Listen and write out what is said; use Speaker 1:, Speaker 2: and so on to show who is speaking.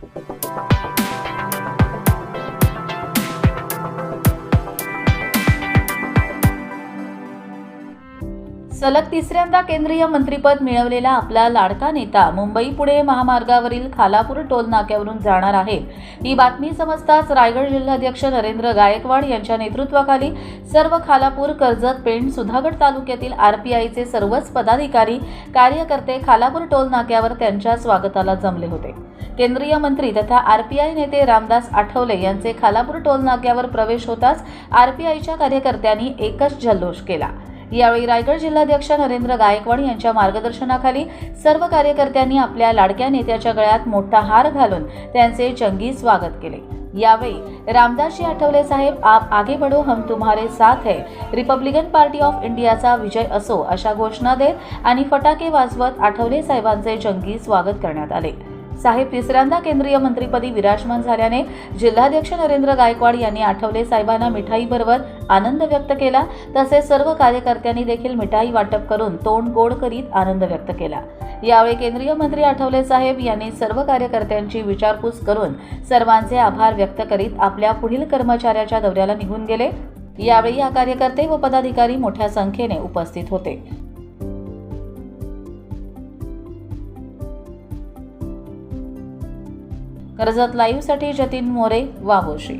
Speaker 1: Thank you. सलग तिसऱ्यांदा केंद्रीय मंत्रीपद मिळवलेला आपला लाडका नेता मुंबई पुणे महामार्गावरील खालापूर टोल नाक्यावरून जाणार आहे. ही बातमी समजताच रायगड जिल्हाध्यक्ष नरेंद्र गायकवाड यांच्या नेतृत्वाखाली सर्व खालापूर कर्जत पेण सुधागड तालुक्यातील आरपीआयचे सर्वच पदाधिकारी कार्यकर्ते खालापूर टोल नाक्यावर त्यांच्या स्वागताला जमले होते. केंद्रीय मंत्री तथा आरपीआय नेते रामदास आठवले यांचे खालापूर टोल नाक्यावर प्रवेश होताच आरपीआयच्या कार्यकर्त्यांनी एकच जल्लोष केला. यावेळी रायगड जिल्हाध्यक्ष नरेंद्र गायकवाड यांच्या मार्गदर्शनाखाली सर्व कार्यकर्त्यांनी आपल्या लाडक्या नेत्याच्या गळ्यात मोठा हार घालून त्यांचे जंगी स्वागत केले. यावेळी रामदासजी आठवले साहेब आप आगे बढो हम तुम्हारे साथ है. रिपब्लिकन पार्टी ऑफ इंडियाचा विजय असो अशा घोषणा देत आणि फटाके वाजवत आठवले साहेबांचे जंगी स्वागत करण्यात आले. साहेब तिसऱ्यांदा केंद्रीय मंत्रीपदी विराजमान झाल्याने जिल्हाध्यक्ष नरेंद्र गायकवाड यांनी आठवले साहेबांना मिठाई भरवत आनंद व्यक्त केला. तसेच सर्व कार्यकर्त्यांनी देखील मिठाई वाटप करून तोंड गोड करीत आनंद व्यक्त केला. यावेळी केंद्रीय मंत्री आठवले साहेब यांनी सर्व कार्यकर्त्यांची विचारपूस करून सर्वांचे आभार व्यक्त करीत आपल्या पुढील कर्मचाऱ्याच्या दौऱ्याला निघून गेले. यावेळी या कार्यकर्ते व पदाधिकारी मोठ्या संख्येने उपस्थित होते. कर्जत लाईव्हसाठी जतीन मोरे वाघोशी